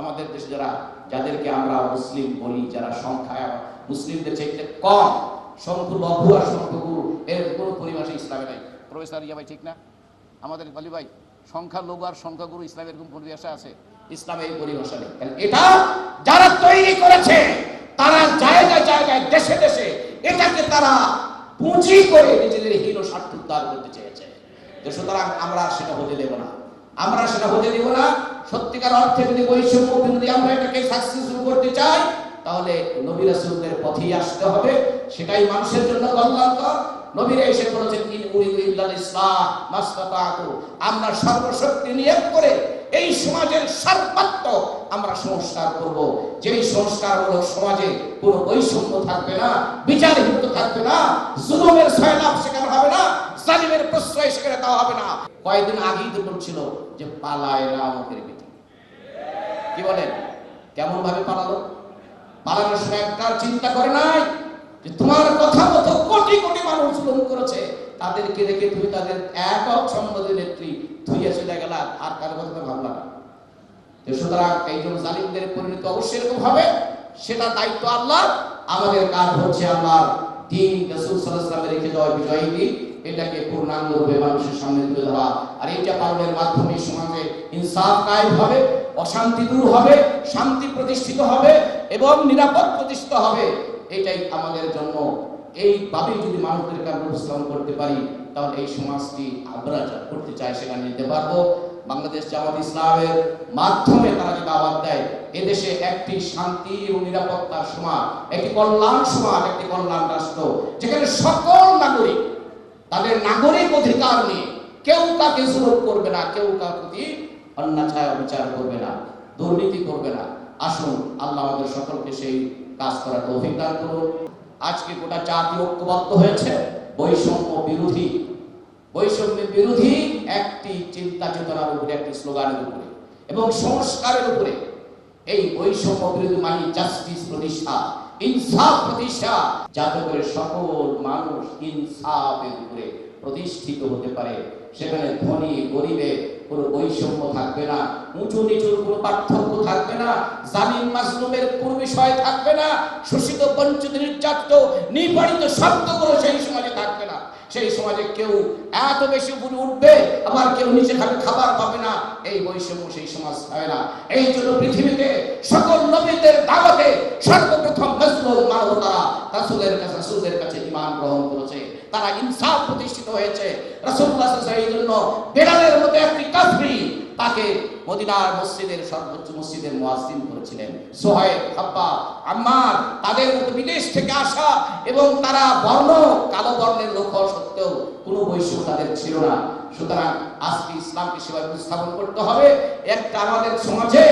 আমাদের দেশে যারা, যাদেরকে আমরা মুসলিম বলি, যারা সংখ্যায় মুসলিমদের চাইতে কম সংখ্য লঘু আর সংখ্য গুরু, এর কোনো পরিভাষা ইসলামে নাই। প্রফেসর ইয়া ভাই ঠিক না? আমাদের বলি ভাই, সংখ্যা লঘু আর সংখ্যা গুরু ইসলামের কোন পরিভাষা আছে? ইসলামে এই পরিভাষা নেই। এটা যারা তৈরি করেছে, তারা জায়গায় জায়গায়, দেশে দেশে এটাকে তারা পুঁজি করে নিজেদের হীন স্বার্থ উদ্ধার করতে চেয়েছে। সুতরাং আমরা সেটা হতে দেব না। আমরা সেটা হতে দেব না। সত্যিকার অর্থে যদি বৈষম্য যদি আমরা এটাকে সাকসেসফুল করতে চাই, তাহলে নবী রাসূলদের পথেই আসতে হবে। সেটাই মানুষের জন্য কল্যাণকর। নবীরা এসে বলেছেন, ইন উরিদু ইল্লাল ইসলাহ মাসতাতাতু। আমরা সর্বশক্তি নিয়োগ করে এই সমাজের সর্বাত্মক আমরা সংস্কার করব। যেই সংস্কারমূলক সমাজে কোনো বৈষম্য থাকবে না বিচারহীন থাকবে না, জুলুমের সয়লাভ সেখানে হবে না। জালিমের প্রশ্রয় সেখানে দেওয়া হবে না। কয়েকদিন আগেই তো বলছিল যে পালায় না আমাদের বেটি কি বলেন কেমন ভাবে পালালো? পালানোর সময় একটা চিন্তা করে নাই যে তোমার কথা মতো কোটি কোটি মানুষ জুলুম করেছে। তাদেরকে রেখে তুমি তাদের একক সম্মতি নেত্রী ধুইয়া চলে গেলা, আর কারও কথা তো ভাবলা না। সুতরাং এইজন জালিমদের পরিণতি অবশ্যই এরকম হবে। সেটা দায়িত্ব আল্লাহ। আমাদের কাজ হচ্ছে আল্লাহর দিন রাসূল ওয়াসাল্লাম রেখে যাওয়া বিজয়ী এটাকে পূর্ণাঙ্গ রূপে মানুষের সামনে তুলে ধরা। আর এইটা পালনের মাধ্যমে সমাজে ইনসাফ কায়েম হবে, অশান্তি দূর হবে, শান্তি প্রতিষ্ঠিত হবে এবং নিরাপদ প্রতিষ্ঠিত হবে। এটাই আমাদের জন্য। এইভাবেই যদি মানুষদেরকে আমরা উপস্থাপন করতে পারি, তাহলে এই সমাজটি আমরা যা করতে চাই সেখানে নিতে পারব। বাংলাদেশ জামাত ইসলামের মাধ্যমে তারা যদি আবাদ দেয়, এদেশে একটি শান্তি ও নিরাপত্তার সমাজ, একটি কল্যাণ সমাজ, একটি কল্যাণ রাষ্ট্র, যেখানে সকল নাগরিক তাদের নাগরিক অধিকার নিয়ে কেউ কাকে জুলুম করবে না, কেউ কার প্রতি অন্যায় বিচার করবে না, দুর্নীতি করবে না। আসুন, আল্লাহ আমাদের সকলকে সেই কাজ করার দান করুন। আজকে গোটা জাতি ঐক্যবদ্ধ হয়েছে। বৈষম্য বিরোধী, বৈষম্যের বিরোধী একটি চিন্তা চেতনার উপরে, একটি স্লোগানের উপরে এবং সংস্কারের উপরে এই বৈষম্য বিরোধী মানে জাস্টিস প্রতিষ্ঠা ইনসাফ প্রতিষ্ঠা। যাতে করে সকল মানুষ ইনসাফের উপরে প্রতিষ্ঠিত হতে পারে। সেখানে ধনী, গরিবে কোনো বৈষম্য থাকবে না, উঁচু নিচুর কোনো পার্থক্য থাকবে না, জামিন মাজলুমের কোনো বিষয় থাকবে না, শোষিত, বঞ্চিত, নির্যাতিত, নিপীড়িত শব্দগুলো সেই সমাজে থাকবে না। সেই সমাজে কেউ এত বেশি উপরে উঠবে, আবার কেউ নিচে খাবে, খাবার পাবে না। এই বৈষম্য সেই সমাজ হয় না। এই জন্য পৃথিবীতে নবীদের দাওয়াতে সর্বপ্রথম মজলুম মানব তারা রাসূলের কাছে রাসূলদের কাছে ঈমান গ্রহণ করেছে। তারা ইনসাফ প্রতিষ্ঠিত হয়েছে। রাসূলুল্লাহ সাল্লাল্লাহু আলাইহি এই জন্য বেলালের মতো একটি কাফরি তাকে মদিনার মসজিদের, সর্বোচ্চ মসজিদের মুয়াজ্জিন করেছিলেন। সোহাইব, হাব্বা, আম্মার, তাদের মতো বিদেশ থেকে আসা এবং তারা বর্ণ, কালো বর্ণের লোক হওয়া সত্ত্বেও কোনো বৈষম্য তাদের ছিল না। সুতরাং আজকে ইসলামকে সেভাবে উপস্থাপন করতে হবে। একটা আমাদের সমাজে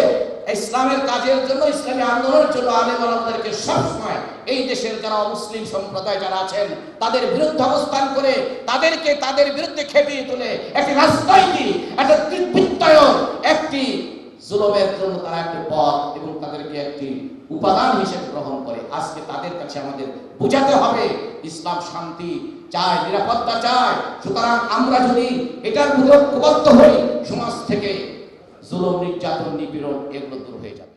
ইসলামের কাজের জন্য, ইসলামী আন্দোলনের জন্য আলেম আলমদেরকে সবসময় এই দেশের যারা মুসলিম সম্প্রদায় যারা আছেন, তাদের বিরুদ্ধে অবস্থান করে, তাদেরকে তাদের বিরুদ্ধে খেপিয়ে তুলে। একটি রাজনৈতিক, একটা একটি জুলমের জন্য তারা একটি পথ এবং তাদেরকে একটি উপাদান হিসেবে গ্রহণ করে। আজকে তাদের কাছে আমাদের বোঝাতে হবে, ইসলাম শান্তি চায় নিরাপত্তা চায় সুতরাং আমরা যদি এটার মধ্যে ঐক্যবদ্ধ হই, সমাজ থেকে জুলম, নির্যাতন, নিপীড়ন এগুলো দূর হয়ে যাবে।